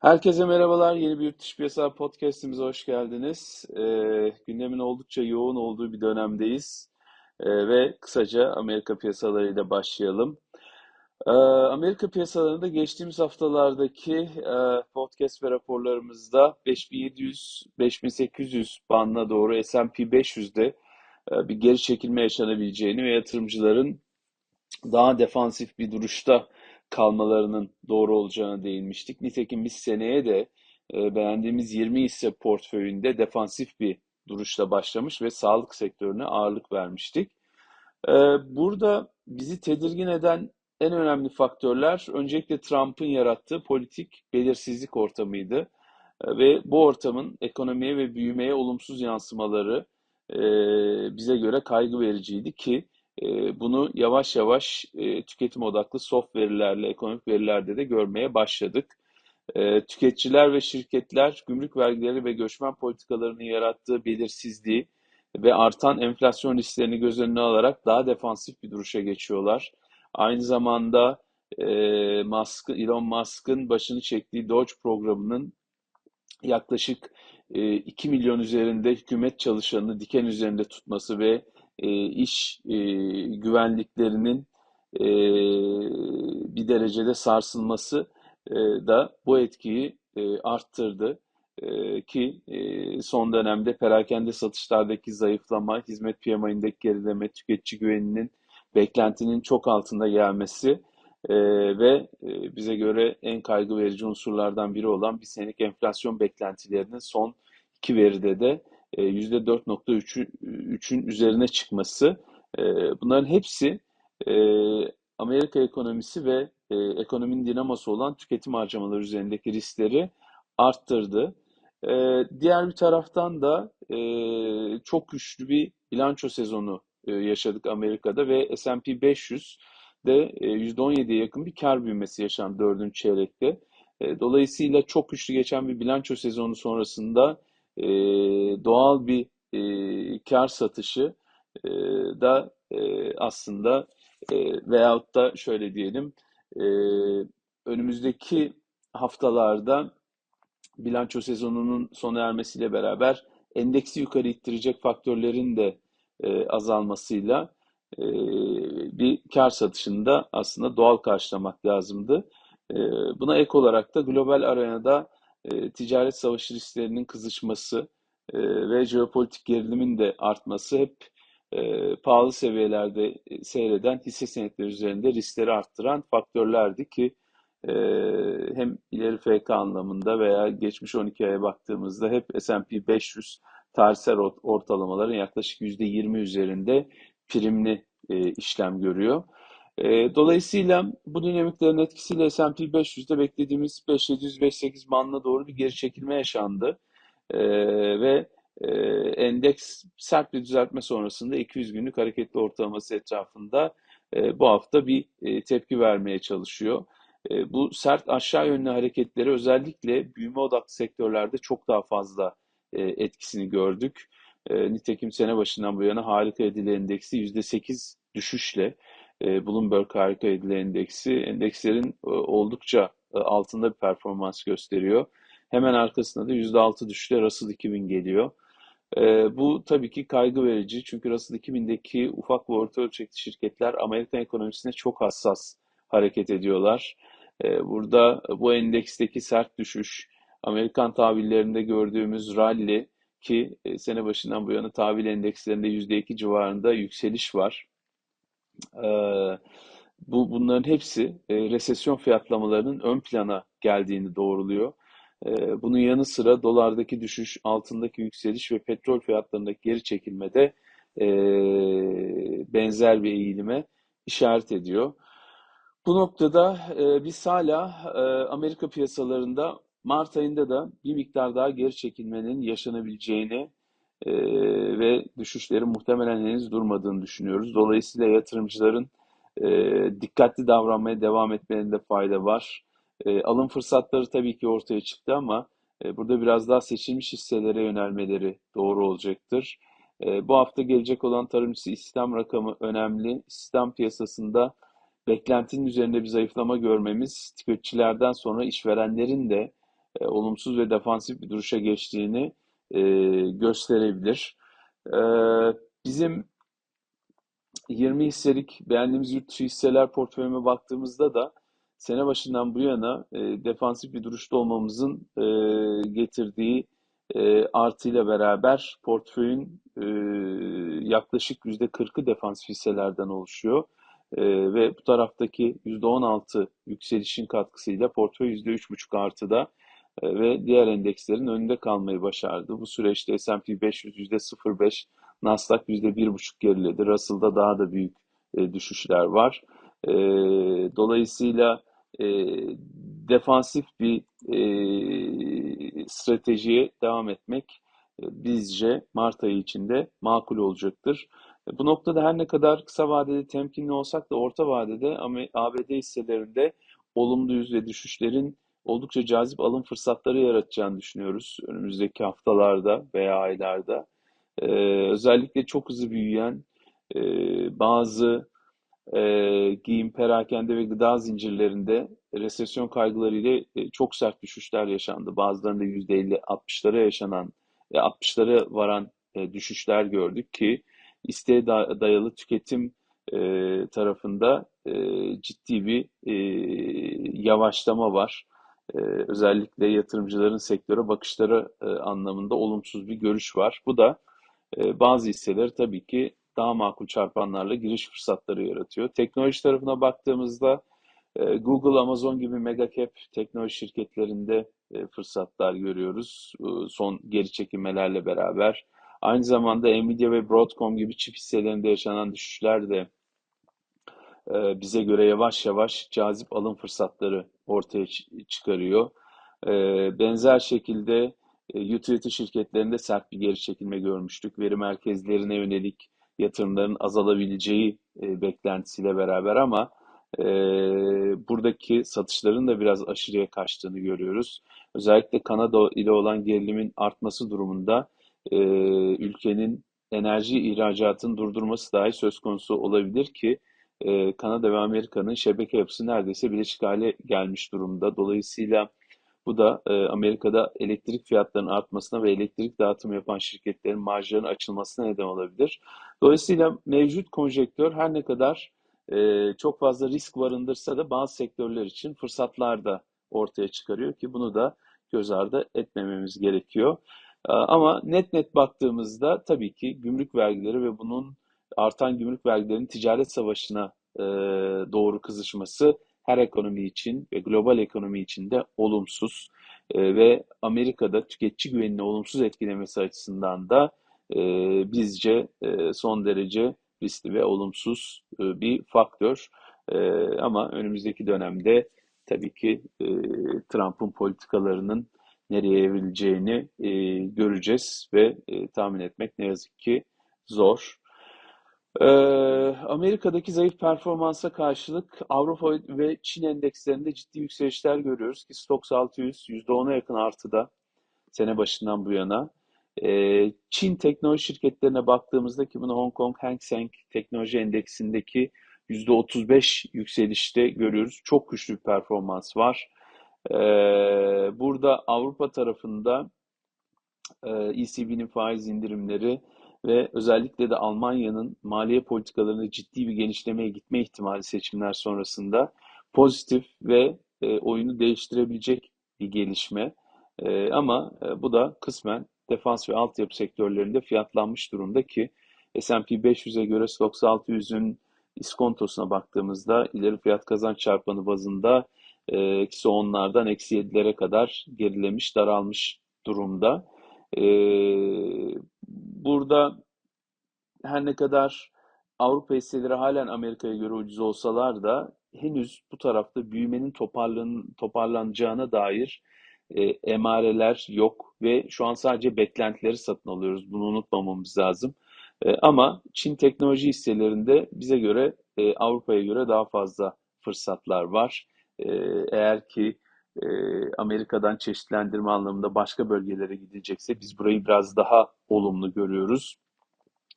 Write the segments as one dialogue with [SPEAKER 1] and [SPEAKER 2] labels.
[SPEAKER 1] Herkese merhabalar. Yeni bir Yurt Dışı Piyasa Podcast'imize hoş geldiniz. Ee, gündemin oldukça yoğun olduğu bir dönemdeyiz. Ee, ve kısaca Amerika piyasalarıyla başlayalım. Ee, Amerika piyasalarında geçtiğimiz haftalardaki e, podcast ve raporlarımızda 5700-5800 bandına doğru S&P 500'de e, bir geri çekilme yaşanabileceğini ve yatırımcıların daha defansif bir duruşta kalmalarının doğru olacağına değinmiştik. Nitekim biz seneye de e, beğendiğimiz 20 hisse portföyünde defansif bir duruşla başlamış ve sağlık sektörüne ağırlık vermiştik. E, burada bizi tedirgin eden en önemli faktörler öncelikle Trump'ın yarattığı politik belirsizlik ortamıydı. E, ve bu ortamın ekonomiye ve büyümeye olumsuz yansımaları e, bize göre kaygı vericiydi ki bunu yavaş yavaş e, tüketim odaklı soft verilerle, ekonomik verilerde de görmeye başladık. E, tüketiciler ve şirketler gümrük vergileri ve göçmen politikalarının yarattığı belirsizliği ve artan enflasyon risklerini göz önüne alarak daha defansif bir duruşa geçiyorlar. Aynı zamanda e, Musk, Elon Musk'ın başını çektiği Doge programının yaklaşık e, 2 milyon üzerinde hükümet çalışanını diken üzerinde tutması ve e, iş e, güvenliklerinin e, bir derecede sarsılması e, da bu etkiyi e, arttırdı. E, ki e, son dönemde perakende satışlardaki zayıflama, hizmet PMI'ndeki gerileme, tüketici güveninin beklentinin çok altında gelmesi e, ve e, bize göre en kaygı verici unsurlardan biri olan bir senelik enflasyon beklentilerinin son iki veride de %4.3'ün üzerine çıkması. E, bunların hepsi e, Amerika ekonomisi ve e, ekonominin dinaması olan tüketim harcamaları üzerindeki riskleri arttırdı. E, diğer bir taraftan da e, çok güçlü bir bilanço sezonu e, yaşadık Amerika'da ve S&P 500 de e, %17'ye yakın bir kar büyümesi yaşandı dördüncü çeyrekte. E, dolayısıyla çok güçlü geçen bir bilanço sezonu sonrasında e, doğal bir e, kar satışı e, da e, aslında e, veyahut da şöyle diyelim e, önümüzdeki haftalarda bilanço sezonunun sona ermesiyle beraber endeksi yukarı ittirecek faktörlerin de e, azalmasıyla e, bir kar satışında aslında doğal karşılamak lazımdı. E, buna ek olarak da global arenada e, ticaret savaşı risklerinin kızışması e, ve jeopolitik gerilimin de artması hep e, pahalı seviyelerde seyreden hisse senetleri üzerinde riskleri arttıran faktörlerdi ki e, hem ileri FK anlamında veya geçmiş 12 aya baktığımızda hep S&P 500 tarihsel ortalamaların yaklaşık %20 üzerinde primli e, işlem görüyor. E, dolayısıyla bu dinamiklerin etkisiyle S&P 500'de beklediğimiz 5700-5800 bandına doğru bir geri çekilme yaşandı. E, ve e, endeks sert bir düzeltme sonrasında 200 günlük hareketli ortalaması etrafında e, bu hafta bir e, tepki vermeye çalışıyor. E, bu sert aşağı yönlü hareketleri özellikle büyüme odaklı sektörlerde çok daha fazla e, etkisini gördük. E, nitekim sene başından bu yana harika edili endeksi %8 düşüşle e, Bloomberg Harika Edili Endeksi endekslerin e, oldukça e, altında bir performans gösteriyor. Hemen arkasında da %6 düşüşle Russell 2000 geliyor. bu tabii ki kaygı verici çünkü Russell 2000'deki ufak ve orta ölçekli şirketler Amerikan ekonomisine çok hassas hareket ediyorlar. burada bu endeksteki sert düşüş, Amerikan tahvillerinde gördüğümüz rally ki sene başından bu yana tahvil endekslerinde %2 civarında yükseliş var. Bu bunların hepsi e, resesyon fiyatlamalarının ön plana geldiğini doğruluyor. E, bunun yanı sıra dolardaki düşüş, altındaki yükseliş ve petrol fiyatlarındaki geri çekilme de e, benzer bir eğilime işaret ediyor. Bu noktada e, biz hala e, Amerika piyasalarında Mart ayında da bir miktar daha geri çekilmenin yaşanabileceğini e, ve düşüşlerin muhtemelen henüz durmadığını düşünüyoruz. Dolayısıyla yatırımcıların e, dikkatli davranmaya devam etmelerinde fayda var. E, alım fırsatları tabii ki ortaya çıktı ama e, burada biraz daha seçilmiş hisselere yönelmeleri doğru olacaktır. E, bu hafta gelecek olan tarımcısı istihdam rakamı önemli. İstihdam piyasasında beklentinin üzerinde bir zayıflama görmemiz tüketicilerden sonra işverenlerin de e, olumsuz ve defansif bir duruşa geçtiğini e, gösterebilir. E, bizim 20 hisselik beğendiğimiz yurt dışı hisseler portföyüme baktığımızda da sene başından bu yana e, defansif bir duruşta olmamızın e, getirdiği e, artıyla beraber portföyün e, yaklaşık %40'ı defansif hisselerden oluşuyor. E, ve bu taraftaki %16 yükselişin katkısıyla portföy %3,5 artıda ve diğer endekslerin önünde kalmayı başardı. Bu süreçte S&P 500 %0,5, Nasdaq %1,5 geriledi. Russell'da daha da büyük e, düşüşler var. E, dolayısıyla e, defansif bir e, stratejiye devam etmek e, bizce Mart ayı içinde makul olacaktır. E, bu noktada her ne kadar kısa vadede temkinli olsak da orta vadede ABD hisselerinde olumlu yüz ve düşüşlerin oldukça cazip alım fırsatları yaratacağını düşünüyoruz önümüzdeki haftalarda veya aylarda. Ee, özellikle çok hızlı büyüyen e, bazı e, giyim, perakende ve gıda zincirlerinde resesyon kaygılarıyla e, çok sert düşüşler yaşandı. Bazılarında %50-60'lara yaşanan, e, 60'lara varan e, düşüşler gördük ki isteğe dayalı tüketim e, tarafında e, ciddi bir e, yavaşlama var. E, özellikle yatırımcıların sektöre bakışları e, anlamında olumsuz bir görüş var. Bu da e, bazı hisseleri tabii ki daha makul çarpanlarla giriş fırsatları yaratıyor. Teknoloji tarafına baktığımızda Google, Amazon gibi mega cap teknoloji şirketlerinde fırsatlar görüyoruz. Son geri çekilmelerle beraber. Aynı zamanda Nvidia ve Broadcom gibi çip hisselerinde yaşanan düşüşler de bize göre yavaş yavaş cazip alım fırsatları ortaya çıkarıyor. Benzer şekilde utility şirketlerinde sert bir geri çekilme görmüştük. Veri merkezlerine yönelik yatırımların azalabileceği beklentisiyle beraber ama buradaki satışların da biraz aşırıya kaçtığını görüyoruz. Özellikle Kanada ile olan gerilimin artması durumunda ülkenin enerji ihracatını durdurması dahi söz konusu olabilir ki Kanada ve Amerika'nın şebeke yapısı neredeyse bileşik hale gelmiş durumda. Dolayısıyla bu da Amerika'da elektrik fiyatlarının artmasına ve elektrik dağıtım yapan şirketlerin marjlarının açılmasına neden olabilir. Dolayısıyla mevcut konjektör her ne kadar çok fazla risk barındırsa da bazı sektörler için fırsatlar da ortaya çıkarıyor ki bunu da göz ardı etmememiz gerekiyor. Ama net net baktığımızda tabii ki gümrük vergileri ve bunun artan gümrük vergilerinin ticaret savaşına doğru kızışması her ekonomi için ve global ekonomi için de olumsuz ve Amerika'da tüketici güvenini olumsuz etkilemesi açısından da bizce son derece riskli ve olumsuz bir faktör. Ama önümüzdeki dönemde tabii ki Trump'ın politikalarının nereye evrileceğini e, göreceğiz ve e, tahmin etmek ne yazık ki zor. E, Amerika'daki zayıf performansa karşılık Avrupa ve Çin endekslerinde ciddi yükselişler görüyoruz ki Stoxx 600 %10'a yakın artıda sene başından bu yana. E, Çin teknoloji şirketlerine baktığımızda ki bunu Hong Kong Hang Seng Teknoloji Endeksindeki %35 yükselişte görüyoruz. Çok güçlü bir performans var. Ee, burada Avrupa tarafında e, ECB'nin faiz indirimleri ve özellikle de Almanya'nın maliye politikalarında ciddi bir genişlemeye gitme ihtimali seçimler sonrasında pozitif ve e, oyunu değiştirebilecek bir gelişme. E, ama bu da kısmen defans ve altyapı sektörlerinde fiyatlanmış durumda ki S&P 500'e göre Stoxx 600'ün iskontosuna baktığımızda ileri fiyat kazanç çarpanı bazında eksi onlardan eksi yedilere kadar gerilemiş, daralmış durumda. E, burada her ne kadar Avrupa hisseleri halen Amerika'ya göre ucuz olsalar da henüz bu tarafta büyümenin toparlan, toparlanacağına dair e, emareler yok ve şu an sadece beklentileri satın alıyoruz. Bunu unutmamamız lazım. E, ama Çin teknoloji hisselerinde bize göre e, Avrupa'ya göre daha fazla fırsatlar var. Ee, eğer ki e, Amerika'dan çeşitlendirme anlamında başka bölgelere gidecekse biz burayı biraz daha olumlu görüyoruz.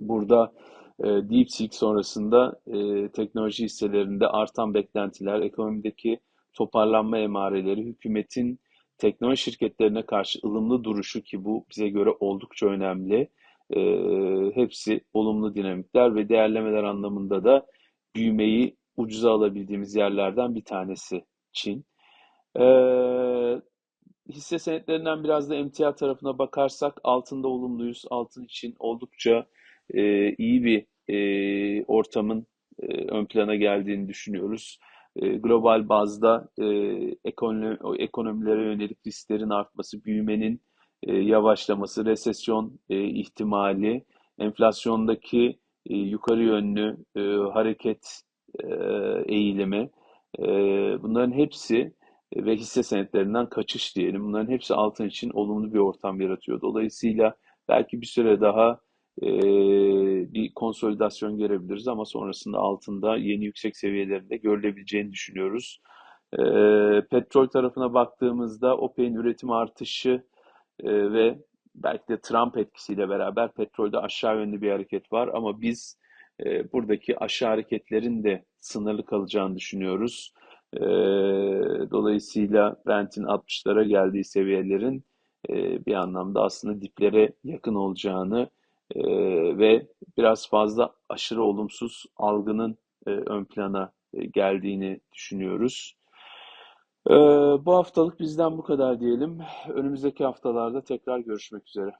[SPEAKER 1] Burada e, DeepSeek sonrasında e, teknoloji hisselerinde artan beklentiler, ekonomideki toparlanma emareleri, hükümetin teknoloji şirketlerine karşı ılımlı duruşu ki bu bize göre oldukça önemli. E, hepsi olumlu dinamikler ve değerlemeler anlamında da büyümeyi ucuza alabildiğimiz yerlerden bir tanesi Çin. E, hisse senetlerinden biraz da emtia tarafına bakarsak altında olumluyuz. Altın için oldukça e, iyi bir e, ortamın e, ön plana geldiğini düşünüyoruz. E, global bazda e, ekonomi, ekonomilere yönelik risklerin artması, büyümenin e, yavaşlaması, resesyon e, ihtimali, enflasyondaki e, yukarı yönlü e, hareket e, eğilimi, e, bunların hepsi ve hisse senetlerinden kaçış diyelim. Bunların hepsi altın için olumlu bir ortam yaratıyor. Dolayısıyla belki bir süre daha e, bir konsolidasyon görebiliriz ama sonrasında altında yeni yüksek seviyelerinde görülebileceğini düşünüyoruz. E, petrol tarafına baktığımızda OPEC'in üretim artışı e, ve belki de Trump etkisiyle beraber petrolde aşağı yönlü bir hareket var ama biz e, buradaki aşağı hareketlerin de sınırlı kalacağını düşünüyoruz. E, dolayısıyla Brent'in 60'lara geldiği seviyelerin e, bir anlamda aslında diplere yakın olacağını e, ve biraz fazla aşırı olumsuz algının e, ön plana e, geldiğini düşünüyoruz. E, bu haftalık bizden bu kadar diyelim. Önümüzdeki haftalarda tekrar görüşmek üzere.